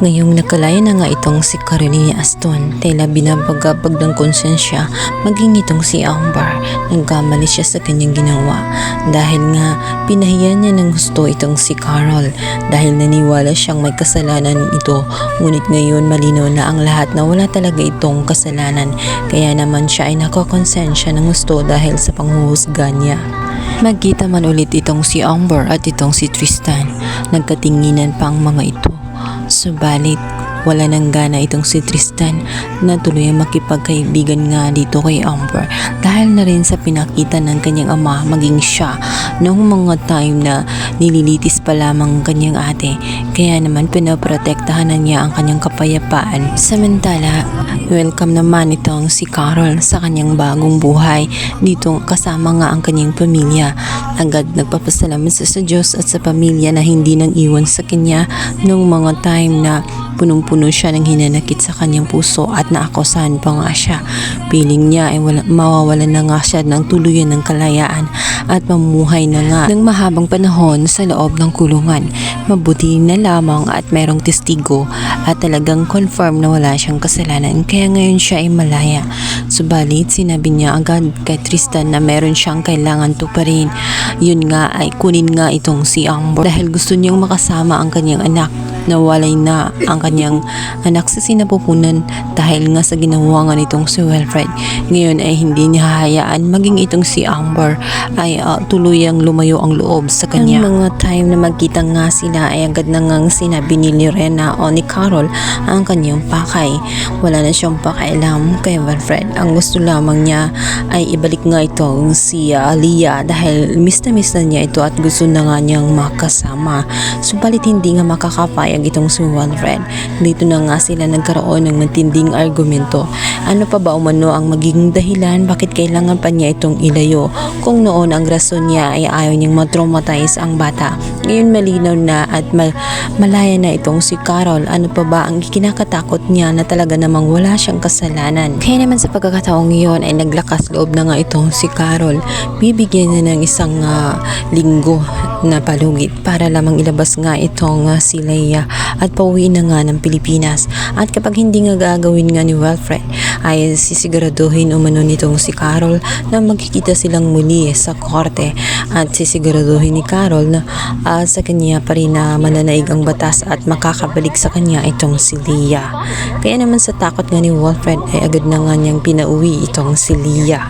Ngayong nakalaya na nga itong si Carolina Aston, tela binabagabag ng konsensya maging itong si Amber. Nagkamali siya sa kanyang ginawa dahil nga pinahiya niya ng gusto itong si Carol dahil naniwala siyang may kasalanan ito ngunit ngayon malinaw na ang lahat na wala talaga itong kasalanan kaya naman siya ay nakakonsensya ng gusto dahil sa panghuhusga niya. Magkita man ulit itong si Amber at itong si Tristan. Nagkatinginan pa ang mga ito. Subalit, wala nang gana itong si Tristan na tuloy ang makipagkaibigan nga dito kay Amber dahil na rin sa pinakita ng kanyang ama maging siya noong mga time na nililitis pa lamang ang kanyang ate kaya naman pinaprotektahan na niya ang kanyang kapayapaan. Samantala, welcome naman itong si Carol sa kanyang bagong buhay dito kasama nga ang kanyang pamilya. Agad nagpapasalamat sa, sa Diyos at sa pamilya na hindi nang iwan sa kanya noong mga time na punong-puno siya ng hinanakit sa kanyang puso at naakusahan pa nga siya. Piling niya ay wala, mawawalan na nga siya ng tuluyan ng kalayaan at mamuhay na nga ng mahabang panahon sa loob ng kulungan. Mabuti na lamang at merong testigo at talagang confirm na wala siyang kasalanan kaya ngayon siya ay malaya. Subalit sinabi niya agad kay Tristan na meron siyang kailangan tuparin. Yun nga ay kunin nga itong si Amber dahil gusto niyang makasama ang kanyang anak nawalay na ang kanyang anak sa sinapupunan dahil nga sa ginawa nga nitong si Wilfred. Ngayon ay hindi niya hahayaan maging itong si Amber ay uh, tuluyang lumayo ang loob sa kanya. Ang mga time na magkita nga sila ay agad na ngang sinabi ni Lorena o ni Carol ang kanyang pakay. Wala na siyang pakailam kay Wilfred. Ang gusto lamang niya ay ibalik nga itong si uh, dahil miss na miss na niya ito at gusto na nga niyang makasama. Subalit hindi nga makakapayag itong si Wilfred. Dito na nga sila nagkaroon ng matinding argumento. Ano pa ba umano ang magiging dahilan bakit kailangan pa niya itong ilayo kung noon ang rason niya ay ayaw niyang matraumatize ang bata. Ngayon malinaw na at mal- malaya na itong si Carol. Ano pa ba ang kinakatakot niya na talaga namang wala siyang kasalanan. Kaya naman sa pagkakataong iyon ay naglakas loob na nga itong si Carol. Bibigyan na ng isang ah, linggo na palugit para lamang ilabas nga itong uh, si Leia at pauwi na nga ng Pilipinas. At kapag hindi nga gagawin nga ni Wilfred ay sisiguraduhin umano nitong si Carol na magkikita silang muli sa korte at sisiguraduhin ni Carol na ah, sa kanya pa rin na mananaig ang batas at makakabalik sa kanya itong si Leia. Kaya naman sa takot nga ni Wilfred ay agad na nga niyang pinauwi itong si Leia.